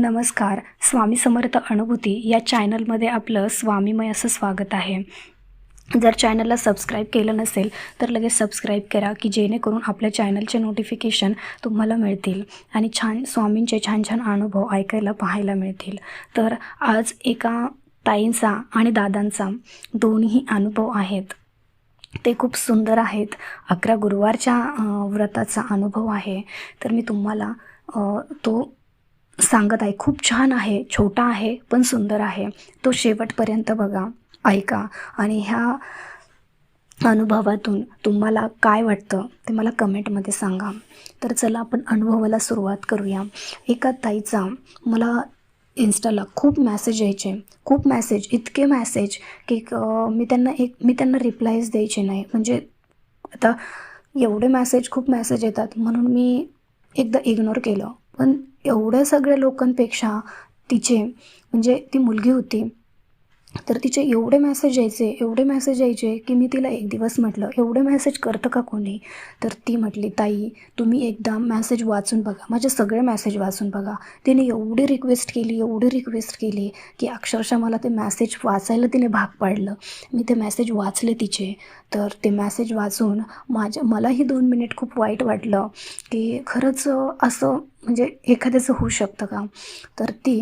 नमस्कार. स्वामी समर्थ अनुभूती या चॅनलमध्ये आपलं स्वामीमय असं स्वागत आहे. जर चॅनलला सबस्क्राईब केलं नसेल तर लगेच सबस्क्राईब करा की जेणेकरून आपल्या चॅनलचे नोटिफिकेशन तुम्हाला मिळतील आणि छान स्वामींचे छान छान अनुभव ऐकायला पाहायला मिळतील. तर आज एका ताईंचा आणि दादांचा दोन्ही अनुभव आहेत. ते खूप सुंदर आहेत. अकरा गुरुवारच्या व्रताचा अनुभव आहे. तर मी तुम्हाला तो सांगत आहे खूप छान आहे छोटा आहे पण सुंदर आहे. तो शेवटपर्यंत बघा ऐका. आणि ह्या अनुभवातून तुम्हाला काय वाटतं ते मला कमेंटमध्ये सांगा. तर चला आपण अनुभवाला सुरुवात करूया. एका ताईचा मला इन्स्टाला खूप मॅसेज यायचे. खूप मॅसेज इतके मॅसेज की मी त्यांना एक मी त्यांना रिप्लायच द्यायचे नाही. म्हणजे आता एवढे मॅसेज खूप मॅसेज येतात. म्हणून मी एकदा इग्नोर केलं. पण एवढ्या सगळ्या लोकांपेक्षा तिचे म्हणजे ती मुलगी होती तर तिचे एवढे मॅसेज यायचे एवढे मॅसेज यायचे की मी तिला एक दिवस म्हटलं एवढे मॅसेज करतं का कोणी? तर ती म्हटली ताई तुम्ही एकदा मॅसेज वाचून बघा माझे सगळे मॅसेज वाचून बघा. तिने एवढी रिक्वेस्ट केली एवढी रिक्वेस्ट केली की अक्षरशः मला ते मॅसेज वाचायला तिने भाग पाडलं. मी ते मॅसेज वाचले तिचे. तर ते मॅसेज वाचून माझ्या मलाही दोन मिनिट खूप वाईट वाटलं की खरंच असं म्हणजे एखाद्याचं होऊ शकतं का? तर ती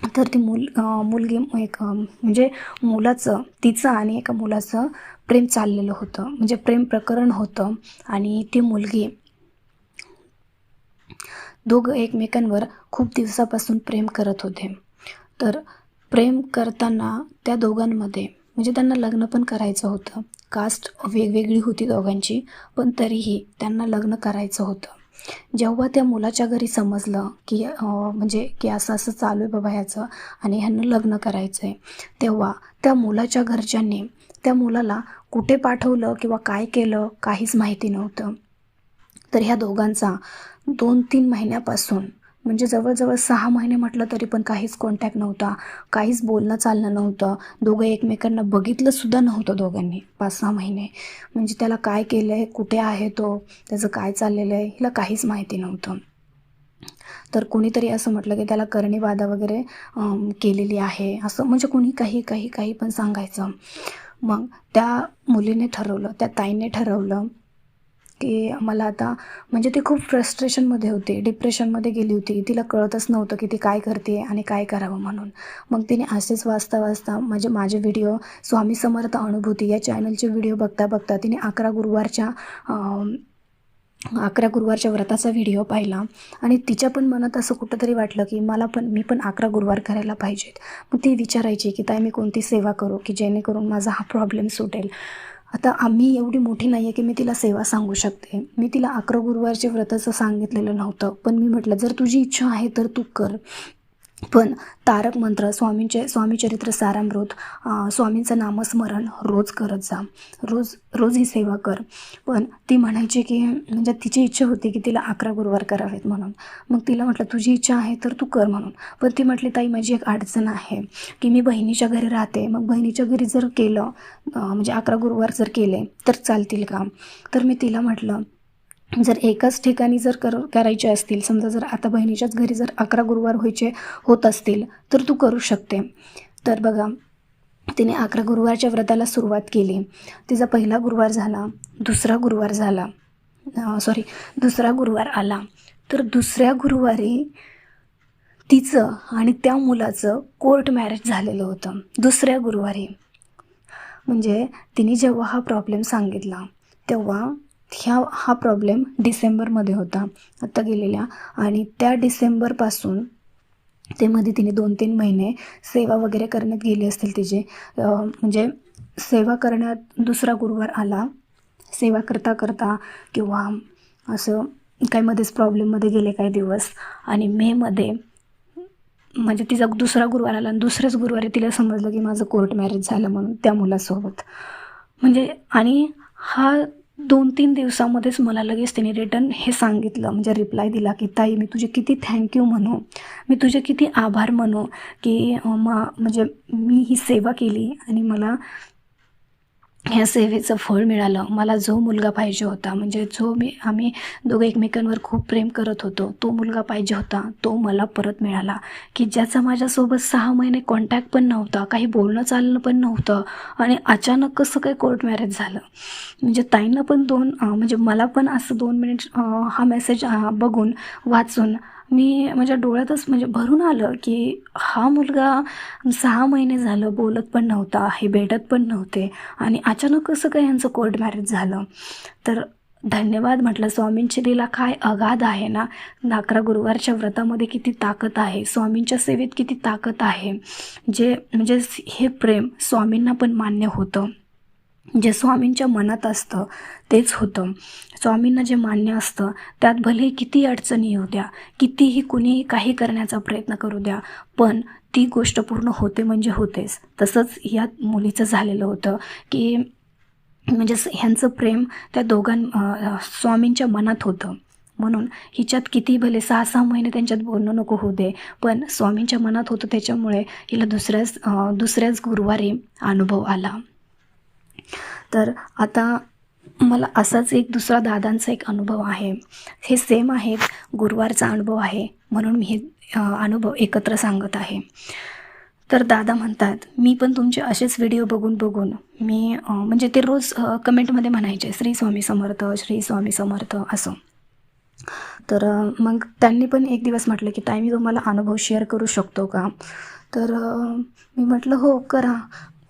तर ती मुल मुलगी एक म्हणजे मुलाचं तिचं आणि एका मुलाचं प्रेम चाललेलं होतं. म्हणजे प्रेम प्रकरण होतं आणि ती मुलगी दोघं एकमेकांवर खूप दिवसापासून प्रेम करत होते. तर प्रेम करताना त्या दोघांमध्ये म्हणजे त्यांना लग्न पण करायचं होतं. कास्ट वेगवेगळी होती दोघांची पण तरीही त्यांना लग्न करायचं होतं. जेव्हा त्या मुलाच्या घरी समजलं की म्हणजे की असं असं चालू आहे बाबा ह्याचं आणि ह्यांना लग्न करायचं आहे तेव्हा त्या मुलाच्या घरच्यांनी त्या मुलाला कुठे पाठवलं किंवा काय केलं काहीच माहिती नव्हतं. तर ह्या दोघांचा दोन तीन महिन्यापासून म्हणजे जवळजवळ सहा महिने म्हटलं तरी पण काहीच कॉन्टॅक्ट नव्हता काहीच बोलणं चालणं नव्हतं. दोघं एकमेकांना बघितलंसुद्धा नव्हतं दोघांनी पाच सहा महिने. म्हणजे त्याला काय केलं आहे कुठे आहे तो त्याचं काय चाललेलं आहे हिला काहीच माहिती नव्हतं. तर कोणीतरी असं म्हटलं की त्याला करणी बाधा वगैरे केलेली आहे. असं म्हणजे कोणी काही काही काही पण सांगायचं. मग त्या मुलीने ठरवलं त्या ताईने ठरवलं की मला आता म्हणजे ती खूप फ्रस्ट्रेशनमध्ये होती. डिप्रेशनमध्ये गेली होती. तिला कळतच नव्हतं की ती काय करते आणि काय करावं म्हणून. मग तिने असेच वाचता वाचता म्हणजे माझे व्हिडिओ स्वामी समर्थ अनुभूती या चॅनलचे व्हिडिओ बघता बघता तिने अकरा गुरुवारच्या अकरा गुरुवारच्या व्रताचा व्हिडिओ पाहिला. आणि तिच्या पण मनात असं कुठंतरी वाटलं की मला पण मी पण अकरा गुरुवार करायला पाहिजेत. मग ती विचारायची की ताई मी कोणती सेवा करू की जेणेकरून माझा हा प्रॉब्लेम सुटेल? आता आम्ही एवढी मोठी नाही आहे की मी तिला सेवा सांगू शकते. मी तिला अकरा गुरुवारचे व्रताचं सांगितलेलं नव्हतं. पण मी म्हटलं जर तुझी इच्छा आहे तर तू कर. पण तारक मंत्र स्वामींचे स्वामीचरित्र सारामृत स्वामींचं नामस्मरण रोज करत जा. रोज रोज ही सेवा कर. पण ती म्हणायची की म्हणजे तिची इच्छा होती की तिला अकरा गुरुवार करावेत म्हणून. मग तिला म्हटलं तुझी इच्छा आहे तर तू कर म्हणून. पण ती म्हटली ताई माझी एक अडचण आहे की मी बहिणीच्या घरी राहते. मग बहिणीच्या घरी जर केलं म्हणजे अकरा गुरुवार जर केले तर चालतील का? तर मी तिला म्हटलं जर एकाच ठिकाणी जर कर करायचे असतील समजा जर आता बहिणीच्याच घरी जर अकरा गुरुवार व्हायचे होत असतील तर तू करू शकते. तर बघा तिने अकरा गुरुवारच्या व्रताला सुरुवात केली. तिचा पहिला गुरुवार झाला दुसरा गुरुवार झाला सॉरी दुसरा गुरुवार आला. तर दुसऱ्या गुरुवारी तिचं आणि त्या मुलाचं कोर्ट मॅरेज झालेलं होतं दुसऱ्या गुरुवारी. म्हणजे तिने जेव्हा हा प्रॉब्लेम सांगितला तेव्हा ह्या हा प्रॉब्लेम डिसेंबरमध्ये होता आत्ता गेलेल्या. आणि त्या डिसेंबरपासून ते मध्ये तिने दोन तीन महिने सेवा वगैरे करण्यात गेली असतील तिचे. म्हणजे सेवा करण्यात दुसरा गुरुवार आला. सेवा करता करता किंवा असं काही मध्येच प्रॉब्लेममध्ये गेले काही दिवस. आणि मेमध्ये म्हणजे तिचा दुसरा गुरुवार आला आणि दुसऱ्याच गुरुवारी तिला समजलं की माझं कोर्ट मॅरेज झालं म्हणून त्या मुलासोबत. म्हणजे आणि हा दोन तीन दिवसामध्येच मला लगेच तिने रिटर्न हे सांगितलं. म्हणजे रिप्लाय दिला की ताई मी तुझे किती थँक्यू म्हणू. मी तुझे किती आभार म्हणू की म मा म्हणजे मी ही सेवा केली आणि मला ह्या सेवेचं फळ मिळालं. मला जो मुलगा पाहिजे होता म्हणजे जो मी आम्ही दोघं एकमेकांवर खूप प्रेम करत होतो तो मुलगा पाहिजे होता तो मला परत मिळाला. की ज्याचा माझ्यासोबत सहा महिने कॉन्टॅक्ट पण नव्हता काही बोलणं चालणं पण नव्हतं आणि अचानक कसं काही कोर्ट मॅरेज झालं. म्हणजे ताईंना पण दोन म्हणजे मला पण असं दोन मिनिट हा मेसेज बघून वाचून मी माझ्या डोळ्यातच म्हणजे भरून आलं की हा मुलगा सहा महिने झालं बोलत पण नव्हता हे भेटत पण नव्हते आणि अचानक कसं काय यांचं कोर्ट मॅरेज झालं? तर धन्यवाद म्हटलं स्वामींची लीला काय अगाध आहे ना? अकरा गुरुवारच्या व्रतामध्ये किती ताकद आहे स्वामींच्या सेवेत किती ताकद आहे जे म्हणजे हे प्रेम स्वामींना पण मान्य होतं. जे स्वामींच्या मनात असतं तेच होतं. स्वामींना जे मान्य असतं त्यात भले किती अडचणी येऊ द्या कितीही कुणीही काही करण्याचा प्रयत्न करू द्या पण ती गोष्ट पूर्ण होते म्हणजे होतेच. तसंच या मुलीचं झालेलं होतं की म्हणजे स- ह्यांचं प्रेम त्या दोघां स्वामींच्या मनात होतं. म्हणून हिच्यात किती भले सहा सहा महिने त्यांच्यात बोलणं नको होऊ दे पण स्वामींच्या मनात होतं त्याच्यामुळे हिला दुसऱ्याच दुसऱ्याच गुरुवारी अनुभव आला. तर आता मला असाच एक दुसरा दादांचा एक अनुभव आहे. हे सेम आहे गुरुवारचा अनुभव आहे. म्हणून मी हे अनुभव एकत्र सांगत आहे. तर दादा म्हणतात मी पण तुमचे असेच व्हिडिओ बघून बघून मी म्हणजे ते रोज कमेंटमध्ये म्हणायचे श्री स्वामी समर्थ श्री स्वामी समर्थ असं. तर मग त्यांनी पण एक दिवस म्हटलं की ताई मी तुम्हाला अनुभव शेअर करू शकतो का? तर मी म्हटलं हो करा.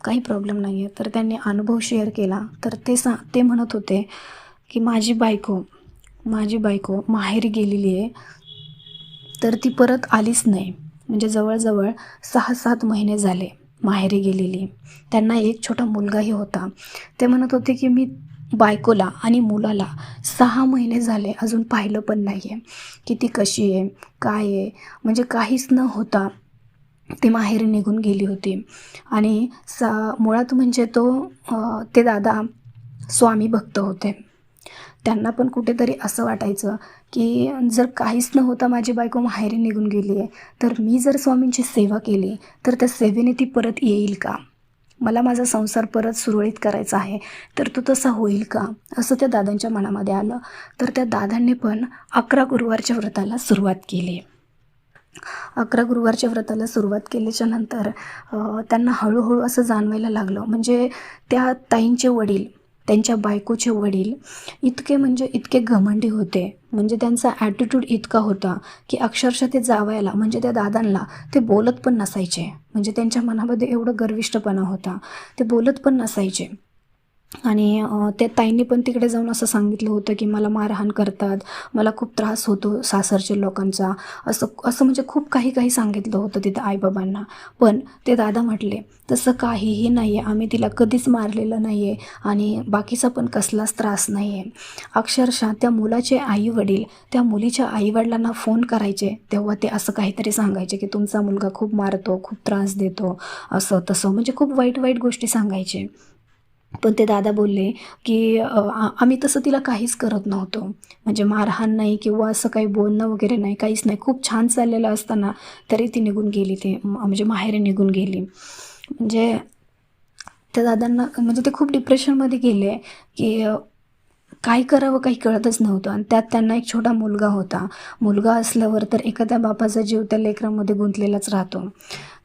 काही प्रॉब्लेम नाही आहे तर त्यांनी अनुभव शेअर केला. तर ते सा ते म्हणत होते की माझी बायको माझी बायको माहेरी गेलेली आहे. तर ती परत आलीच नाही. म्हणजे जवळजवळ सहा सात महिने झाले माहेरी गेलेली. त्यांना एक छोटा मुलगाही होता. ते म्हणत होते की मी बायकोला आणि मुलाला सहा महिने झाले अजून पाहिलं पण नाही आहे की ती कशी आहे? काय आहे? म्हणजे काहीच न होता ती माहेरी निघून गेली होती. आणि सा मुळात म्हणजे तो ते दादा स्वामी भक्त होते. त्यांना पण कुठेतरी असं वाटायचं की जर काहीच न होता माझी बायको माहेरी निघून गेली आहे तर मी जर स्वामींची सेवा केली तर त्या सेवेने ती परत येईल का? मला माझा संसार परत सुरळीत करायचा आहे तर तो तसा होईल का? असं त्या दादांच्या मनामध्ये आलं. तर त्या दादांनी पण अकरा गुरुवारच्या व्रताला सुरुवात केली. अकरा गुरुवारच्या व्रताला सुरुवात केल्याच्यानंतर त्यांना हळूहळू असं जाणवायला लागलं. म्हणजे त्या ताईंचे वडील त्यांच्या बायकोचे वडील इतके म्हणजे इतके घमंडी होते. म्हणजे त्यांचा ॲटिट्यूड इतका होता की अक्षरशः ते जावायला म्हणजे त्या दादांना ते बोलत पण नसायचे. म्हणजे त्यांच्या मनामध्ये एवढं गर्विष्ठपणा होता. ते बोलत पण नसायचे. आणि त्या ताईंनी पण तिकडे जाऊन असं सांगितलं होतं की मला मारहाण करतात मला खूप त्रास होतो सासरच्या लोकांचा. असं असं म्हणजे खूप काही काही सांगितलं होतं तिथं आईबाबांना. पण ते दादा म्हटले तसं काहीही नाही आहे आम्ही तिला कधीच मारलेलं नाही आहे आणि बाकीचा पण कसलाच त्रास नाही आहे अक्षरशः त्या मुलाचे आई वडील त्या मुलीच्या आईवडिलांना फोन करायचे तेव्हा ते असं काहीतरी सांगायचे की तुमचा मुलगा खूप मारतो खूप त्रास देतो असं तसं. म्हणजे खूप वाईट वाईट गोष्टी सांगायचे. पण ते दादा बोलले की आम्ही तसं तिला काहीच करत नव्हतो. म्हणजे मारहाण नाही किंवा असं काही बोलणं वगैरे नाही काहीच नाही. खूप छान चाललेलं असताना तरी ती निघून गेली ते म्हणजे माहेरी निघून गेली. म्हणजे त्या दादांना म्हणजे ते खूप डिप्रेशनमध्ये गेले की काय करावं काही कळतच नव्हतं. आणि त्यात त्यांना एक छोटा मुलगा होता. मुलगा असल्यावर तर एखाद्या बापाचा जीव त्या लेकरामध्ये गुंतलेलाच राहतो.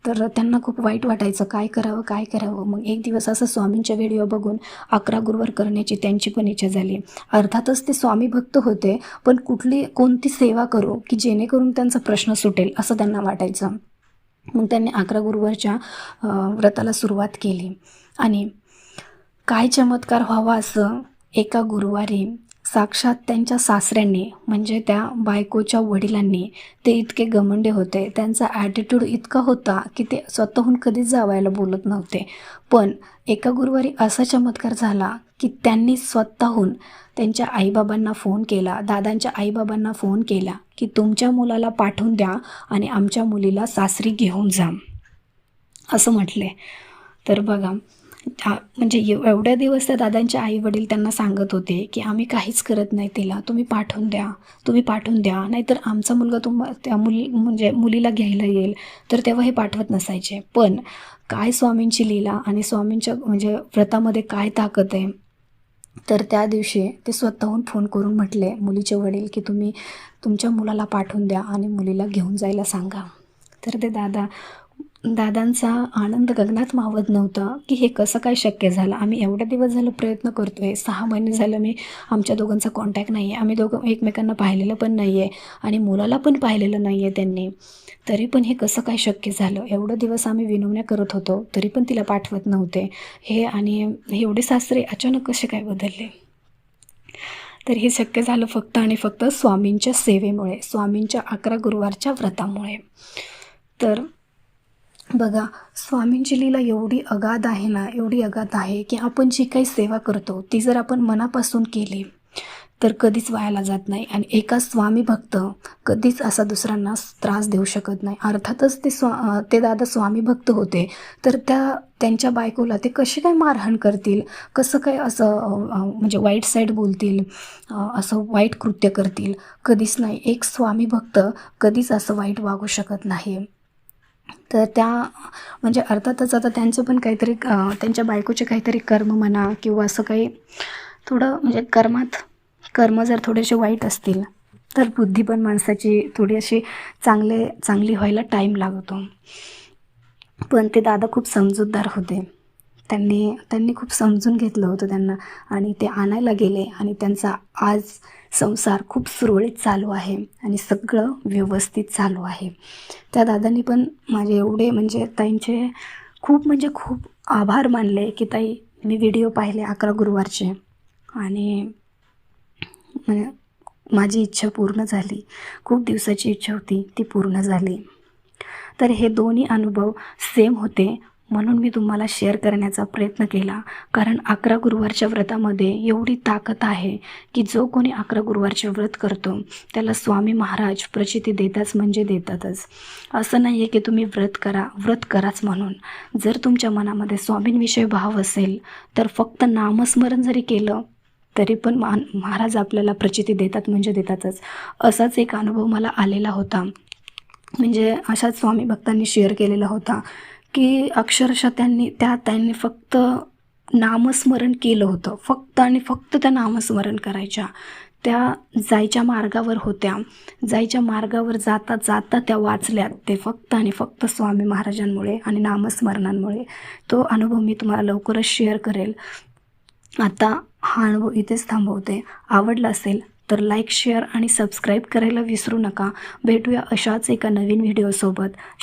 तर त्यांना खूप वाईट वाटायचं काय करावं काय करावं. मग एक दिवस असं स्वामींच्या व्हिडिओ बघून अकरा गुरुवार करण्याची त्यांची पण इच्छा झाली. अर्थातच ते स्वामी भक्त होते पण कुठली कोणती सेवा करू की जेणेकरून त्यांचा प्रश्न सुटेल असं त्यांना वाटायचं. मग त्यांनी अकरा गुरुवारच्या व्रताला सुरुवात केली. आणि काय चमत्कार व्हावा असं एका गुरुवारी साक्षात त्यांच्या सासऱ्यांनी म्हणजे त्या बायकोच्या वडिलांनी ते इतके गमंडे होते. त्यांचा ॲटिट्यूड इतका होता की ते स्वतःहून कधीच जावायला बोलत नव्हते. पण एका गुरुवारी असा चमत्कार झाला की त्यांनी स्वतःहून त्यांच्या आईबाबांना फोन केला. दादांच्या आईबाबांना फोन केला की तुमच्या मुलाला पाठवून द्या आणि आमच्या मुलीला सासरी घेऊन जा. असं म्हटले. तर बघा म्हणजे एव- एवढ्या दिवस त्या दादांचे आई वडील त्यांना सांगत होते की आम्ही काहीच करत नाही तिला तुम्ही पाठवून द्या तुम्ही पाठवून द्या. नाहीतर आमचा मुलगा तुम त्या मुली म्हणजे मुलीला घ्यायला येईल. तर तेव्हा हे पाठवत नसायचे. पण काय स्वामींची लीला आणि स्वामींच्या म्हणजे व्रतामध्ये काय ताकद आहे? तर त्या दिवशी ते स्वतःहून फोन करून म्हटले मुलीचे वडील की तुम्ही तुमच्या मुलाला पाठवून द्या आणि मुलीला घेऊन जायला सांगा. तर ते दादा दादांचा आनंद गगनात मावत नव्हता की हे कसं काय शक्य झालं. आम्ही एवढ्या दिवस झालं प्रयत्न करतो आहे सहा महिने झालं मी आमच्या दोघांचा कॉन्टॅक्ट नाही आहे आम्ही दोघं एकमेकांना पाहिलेलं पण नाही आहे आणि मुलाला पण पाहिलेलं नाही आहे त्यांनी. तरी पण हे कसं काय शक्य झालं? एवढं दिवस आम्ही विनवण्या करत होतो तरी पण तिला पाठवत नव्हते. हे आणि एवढे सासरे अचानक कसे काय बदलले? तर हे शक्य झालं फक्त आणि फक्त स्वामींच्या सेवेमुळे स्वामींच्या अकरा गुरुवारच्या व्रतामुळे. तर बघा स्वामींची लीला एवढी अगाध आहे ना एवढी अगाध आहे की आपण जी काही सेवा करतो ती जर आपण मनापासून केली तर कधीच वायाला जात नाही. आणि एका स्वामी भक्त कधीच असा दुसऱ्यांना त्रास देऊ शकत नाही. अर्थातच ते स्वा ते दादा स्वामी भक्त होते तर त्या त्यांच्या बायकोला ते कसे काय मारहाण करतील? कसं काय असं म्हणजे वाईट साईड बोलतील? असं वाईट कृत्य करतील? कधीच नाही. एक स्वामी भक्त कधीच असं वाईट वागू शकत नाही. तर त्या म्हणजे अर्थातच आता त्यांचं पण काहीतरी त्यांच्या बायकोचे काहीतरी कर्म म्हणा किंवा असं काही थोडं म्हणजे कर्मात कर्म जर थोडेसे वाईट असतील तर बुद्धी पण माणसाची थोडी अशी चांगले चांगली व्हायला टाईम लागतो. पण ते दादा खूप समजूतदार होते. त्यांनी त्यांनी खूप समजून घेतलं होतं त्यांना आणि ते आणायला गेले आणि त्यांचा आज संसार खूप सुरळीत चालू आहे आणि सगळं व्यवस्थित चालू आहे. त्या दादांनी पण माझे एवढे म्हणजे ताईंचे खूप म्हणजे खूप आभार मानले की ताई मी व्हिडिओ पाहिले अकरा गुरुवारचे आणि म्हणजे माझी इच्छा पूर्ण झाली. खूप दिवसाची इच्छा होती ती पूर्ण झाली. तर हे दोन्ही अनुभव सेम होते. म्हणून मी तुम्हाला शेअर करण्याचा प्रयत्न केला. कारण अकरा गुरुवारच्या व्रतामध्ये एवढी ताकद आहे की जो कोणी अकरा गुरुवारचे व्रत करतो त्याला स्वामी महाराज प्रचिती देताच म्हणजे देतातच. असं नाही आहे की तुम्ही व्रत करा व्रत कराच म्हणून. जर तुमच्या मनामध्ये स्वामींविषयी भाव असेल तर फक्त नामस्मरण जरी केलं तरी पण मा महाराज आपल्याला प्रचिती देतात म्हणजे देतातच. असाच एक अनुभव मला आलेला होता. म्हणजे अशाच स्वामी भक्तांनी शेअर केलेला होता. की अक्षरशः त्यांनी त्या त्यांनी फक्त नामस्मरण केलं होतं. फक्त आणि फक्त त्या नामस्मरण करायच्या. त्या जायच्या मार्गावर होत्या. जायच्या मार्गावर जाता जाता त्या वाचल्यात ते फक्त आणि फक्त स्वामी महाराजांमुळे आणि नामस्मरणांमुळे. तो अनुभव मी तुम्हाला लवकरच शेअर करेल. आता हा अनुभव इथेच थांबवते. आवडला असेल तर लाईक शेअर आणि सबस्क्राईब करायला विसरू नका. भेटूया अशाच एका नवीन व्हिडिओसोबत